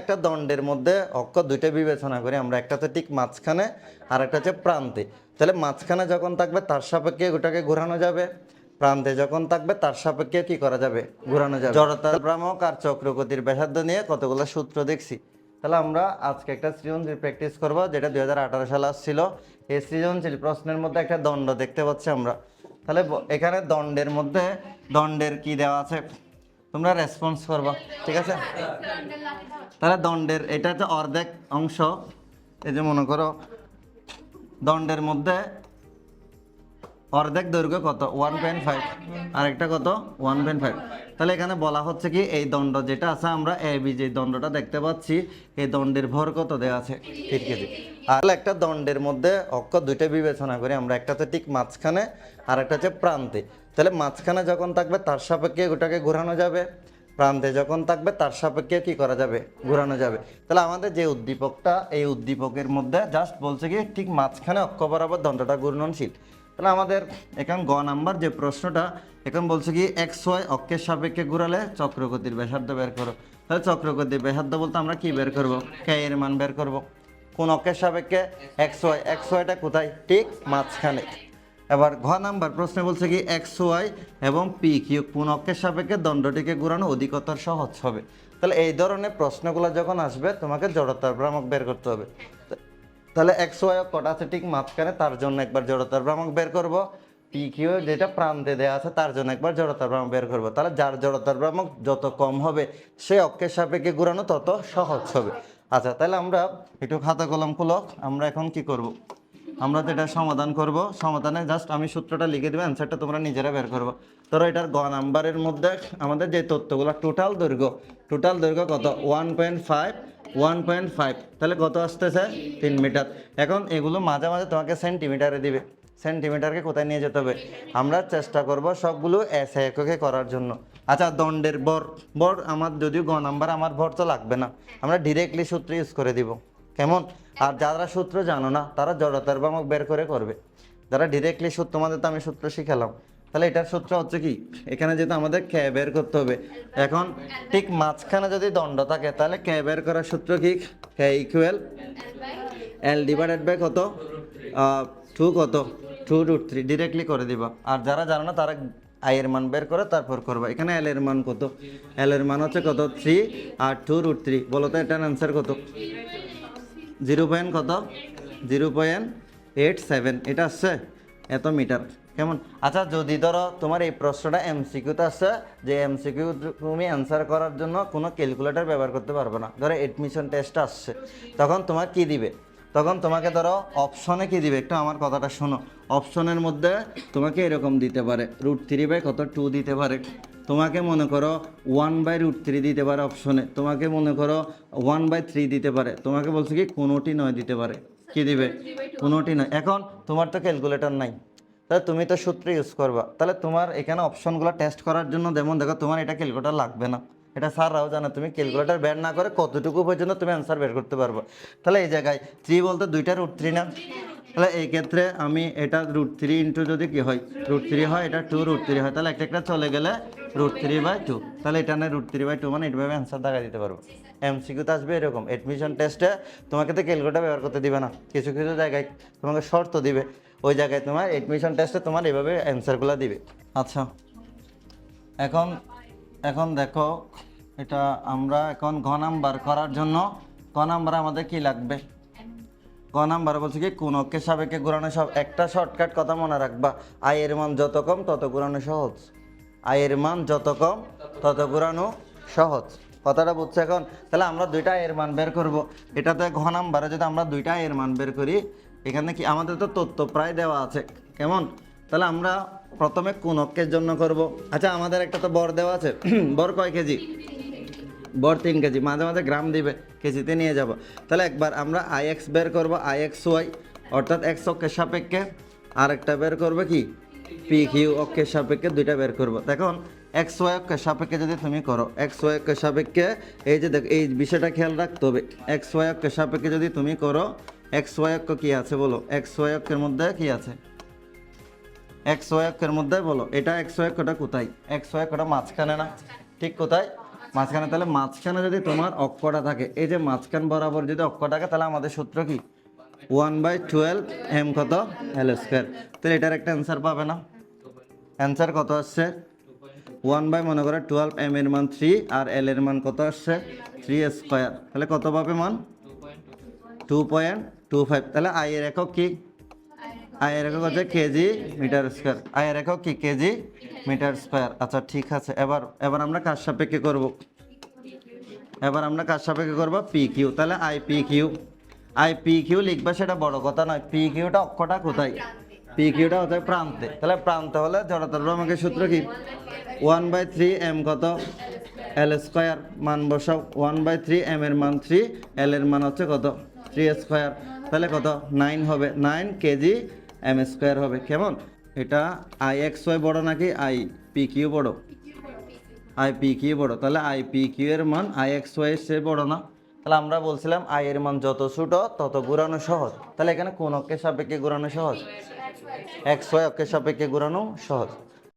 একটা দণ্ডের মধ্যে অক্ষ দুইটা বিবেচনা করি আমরা একটা তো ঠিক মাঝখানে আর একটা হচ্ছে প্রান্তে। তাহলে মাঝখানে যখন থাকবে তার সাপেক্ষে ওটাকে ঘোরানো যাবে প্রান্তে যখন থাকবে তার সাপেক্ষে কি করা যাবে? ঘোরানো যাবে। জড়তার ভ্রামক আর চক্রগতির ব্যাসার্ধ নিয়ে কতগুলো সূত্র দেখছি। তাহলে আমরা আজকে একটা সৃজনশীল প্র্যাকটিস করব যেটা দুই সালে আসছিল। এই সৃজনশীল প্রশ্নের মধ্যে একটা দণ্ড দেখতে পাচ্ছি আমরা। তাহলে এখানে দণ্ডের মধ্যে দণ্ডের কি দেওয়া আছে? তোমরা রেসপন্স করবা, ঠিক আছে? তাহলে দণ্ডের, এটা হচ্ছে অর্ধেক অংশ। এই যে মনে করো, দণ্ডের মধ্যে অর্ধেক দৈর্ঘ্য কত? ওয়ান পয়েন্ট ফাইভ আর একটা কত? ওয়ান পয়েন্ট ফাইভ তাহলে এখানে বলা হচ্ছে কি, এই দণ্ড যেটা আছে, আমরা এ বি যে দণ্ডটা দেখতে পাচ্ছি, এই দণ্ডের ভর কত দেওয়া আছে? তিন কেজি। আর একটা দণ্ডের মধ্যে অক্ষ দুইটা বিবেচনা করি, আমরা একটা তো ঠিক মাঝখানে, আর একটা হচ্ছে প্রান্তে। তাহলে মাঝখানে যখন থাকবে, তার সাপেক্ষে ওটাকে ঘোরানো যাবে। প্রান্তে যখন থাকবে, তার সাপেক্ষে কি করা যাবে? ঘোরানো যাবে। তাহলে আমাদের যে উদ্দীপকটা, এই উদ্দীপকের মধ্যে জাস্ট বলছে কি, ঠিক মাঝখানে অক্ষ বরাবর দণ্ডটা ঘূর্ণনশীল। তাহলে আমাদের এখন গ নাম্বার যে প্রশ্নটা, এখন বলছে কি এক্স ওয়াই অক্ষের সাপেক্ষে ঘুরালে চক্রগতির ব্যাসার্ধ বের করো। তাহলে চক্রগতির ব্যাসার্ধ বলতে আমরা কি বের করব? কে এর মান বের করব। কোন অক্ষের সাপেক্ষে? এক্স ওয়াই এক্স ওয়াইটা কোথায়? ঠিক মাঝখানে। এবার ঘ নাম্বার প্রশ্নে বলছে কি এক্স ওয়াই এবং পি কিউ কোন অক্ষের সাপেক্ষে দণ্ডটিকে ঘুরানো অধিকতর সহজ হবে? তাহলে এই ধরনের প্রশ্নগুলো যখন আসবে, তোমাকে জড়তার ভ্রামক বের করতে হবে। তাহলে এক্স ওয়াই কটা আছে ঠিক মাঝখানে? তার জন্য একবার জড়তার ভ্রামক বের করব। পি কিউ যেটা প্রান্তে দেওয়া আছে, তার জন্য একবার জড়তার ভ্রামক বের করব। তাহলে যার জড়তার ভ্রামক যত কম হবে, সে অক্ষের সাপেক্ষে ঘুরানো তত সহজ হবে। আচ্ছা তাহলে আমরা একটু খাতা কলম খুলক। আমরা এখন কি করব? আমরা তো এটা সমাধান করব। সমাধানে জাস্ট আমি সূত্রটা লিখে দেবো অ্যান্সারটা তোমরা নিজেরা বের করব। ধরো এটার গ নাম্বারের মধ্যে আমাদের যে তথ্যগুলো টোটাল দৈর্ঘ্য টোটাল দৈর্ঘ্য কত? One point five one point five তাহলে কত আসতেছে? তিন মিটার। এখন এগুলো মাঝে মাঝে তোমাকে সেন্টিমিটারে দিবে। সেন্টিমিটারকে কোথায় নিয়ে যেতে হবে? আমরা চেষ্টা করব সবগুলো এস এককে করার জন্য। আচ্ছা দণ্ডের বর বর আমার যদিও গ নাম্বার, আমার ভর তো লাগবে না। আমরা ডিরেক্টলি সূত্র ইউজ করে দিব। কেমন? আর যারা সূত্র জানো না, তারা জড়তার বামক বের করে করবে। যারা ডিরেক্টলি সূত্র তোমাদের তো আমি সূত্র শিখালাম। তাহলে এটার সূত্র হচ্ছে কি? এখানে যেহেতু আমাদের কে বের করতে হবে, এখন ঠিক মাঝখানে যদি দণ্ড থাকে, তাহলে কে বের করার সূত্র কি? K equal L divided by কত? টু কত? টু রুট থ্রি ডিরেক্টলি করে দিবা। আর যারা জানো না, তারা আই এর মান বের করে তারপর করবা। এখানে এল এর মান কত? এল এর মান হচ্ছে কত? থ্রি আর টু রুট থ্রি বলো তো এটার অ্যান্সার কত? জিরো পয়েন্ট কত? Zero point eight seven. এটা আসছে? এত মিটার। কেমন? আচ্ছা যদি ধরো তোমার এই প্রশ্নটা এমসিকিউতে আসছে, যে এমসিকিউ তুমি অ্যান্সার করার জন্য কোনো ক্যালকুলেটর ব্যবহার করতে পারবে না। ধরো এডমিশন টেস্ট আসছে। তখন তোমার কি দিবে? তখন তোমাকে ধরো অপশনে কি দিবে? একটু আমার কথাটা শোনো। অপশনের মধ্যে তোমাকে এরকম দিতে পারে। রুট থ্রি বাই কত? টু দিতে পারে। তোমাকে মনে করো ওয়ান বাই রুট থ্রি দিতে পারে অপশনে তোমাকে মনে করো ওয়ান বাই থ্রি দিতে পারে। তোমাকে বলছে কি কোনোটি নয় দিতে পারে। কি দিবে? কোনোটি নয়। এখন তোমার তো ক্যালকুলেটর নাই। তাহলে তুমি তো সূত্র ইউজ করবা। তাহলে তোমার এখানে অপশনগুলো টেস্ট করার জন্য যেমন দেখো তোমার এটা ক্যালকুলেটর লাগবে না। এটা স্যাররাও জানে। তুমি ক্যালকুলেটর বের না করে কতটুকু পর্যন্ত তুমি অ্যান্সার বের করতে পারব। তাহলে এই জায়গায় থ্রি বলতে দুইটা রুট থ্রি না? তাহলে এই ক্ষেত্রে আমি এটা রুট থ্রি ইন্টু যদি কি হয় রুট থ্রি হয়, এটা টু রুট থ্রি হয়, তাহলে একটা একটা চলে গেলে রুট থ্রি বাই টু তাহলে এটা না রুট থ্রি বাই টু মানে এইভাবে অ্যান্সার দেখা দিতে পারব। এমসিকিউতে আসবে এরকম এডমিশন টেস্টে তোমাকে তো ক্যালকুলেটর ব্যবহার করতে দিবে না, কিছু কিছু জায়গায় তোমাকে শর্ত দিবে, ওই জায়গায় তোমার এডমিশন টেস্টে তোমার এভাবে অ্যান্সারগুলো দিবে। আচ্ছা এখন এখন দেখো, এটা আমরা এখন ঘ নাম্বার করার জন্য ক নাম্বার আমাদের কি লাগবে? ক নাম্বার বলছে কি, কোন অক্ষের সাপেক্ষে ঘুরানো সব, একটা শর্টকাট কথা মনে রাখবা। আয়ের মান যত কম, তত ঘুরানো সহজ। আয়ের মান যত কম, তত ঘুরানো সহজ। কথাটা বুঝছ এখন? তাহলে আমরা দুইটা আয়ের মান বের করব। এটাতে ঘ নাম্বারে যদি আমরা দুইটা আয়ের মান বের করি, এখানে কি আমাদের তো তথ্য প্রায় দেওয়া আছে। কেমন? তাহলে আমরা প্রথমে কোন অক্ষের জন্য করব? আচ্ছা আমাদের একটা তো বর দেওয়া আছে। বর কয় কেজি? বর তিন কেজি, মাঝে মাঝে গ্রাম দিবে, কেজিতে নিয়ে যাব। তাহলে একবার আমরা আই এক্স বের করব, আই এক্স ওয়াই, অর্থাৎ এক্স অক্ষের সাপেক্ষে। আর একটা বের করবে কি? পি কিউ অক্ষের সাপেক্ষে দুইটা বের করব। দেখুন, এক্স ওয়াই অক্ষের সাপেক্ষে যদি তুমি করো, এক্স ওয়াই অক্ষের সাপেক্ষে, এই যে দেখো, এই বিষয়টা খেয়াল রাখতে হবে। এক্স ওয়াই অক্ষের সাপেক্ষে যদি তুমি করো, এক্স ওয়াই অক্ষ কী আছে বলো? এক্স ওয়াই অক্ষের মধ্যে কী আছে? এক্স ওয়াই অক্ষের মধ্যে বলো, এটা এক্স ওয়াই অক্ষটা কোথায়? এক্স ওয়াই অক্ষটা মাঝখানে না? ঠিক কোথায়? মাঝখানে তাহলে মাঝখানে যদি তোমার অক্ষটা থাকে, এই যে মাঝখান বরাবর যদি অক্ষ থাকে, তাহলে আমাদের সূত্র কি? ওয়ান বাই টুয়েলভ এম কত? এল স্কোয়ার তাহলে এটার একটা অ্যান্সার পাবে না। অ্যান্সার কত আসছে? ওয়ান বাই মনে করে টুয়েলভ এম এর মান থ্রি আর এল এর মান কত আসছে? থ্রি স্কোয়ার তাহলে কত পাবে মান? টু পয়েন্ট টু ফাইভ তাহলে আই এর একক কি? আই এর একক হচ্ছে কেজি মিটার স্কোয়ার? আই এর একক কি কেজি মিটার স্কোয়ার? আচ্ছা ঠিক আছে। এবার এবার আমরা কার সাপেক্ষে করব? এবার আমরা কার সাপেক্ষে করব? পি কিউ তাহলে I P Q I P Q লিখবে সেটা বড় কথা নয়। পি কিউটা অক্ষটা কোথায়? পি কিউটা হচ্ছে প্রান্তে। তাহলে প্রান্তে হলে জড়তার আমাকে সূত্র কি? ওয়ান বাই থ্রি এম কত? এল স্কোয়ার মান বসাও। ওয়ান বাই থ্রি এম এর মান থ্রি, এল এর মান হচ্ছে কত? Three square. তাহলে কত? নাইন হবে। নাইন কেজি এম স্কোয়ার হবে কেমন? এটা আই এক্স ওয়াই বড় নাকি আই পি কিউ বড়? আই পি কিউ বড় তাহলে আই পি কিউ এর মান আই এক্স ওয়াই সে বড় না। তাহলে আমরা বলছিলাম আই এর মান যত ছোট তত ঘুরানো সহজ। তাহলে এখানে কোন অক্ষের সাপেক্ষে ঘুরানো সহজ? এক্স ওয়াই অক্ষের সাপেক্ষে ঘুরানো সহজ।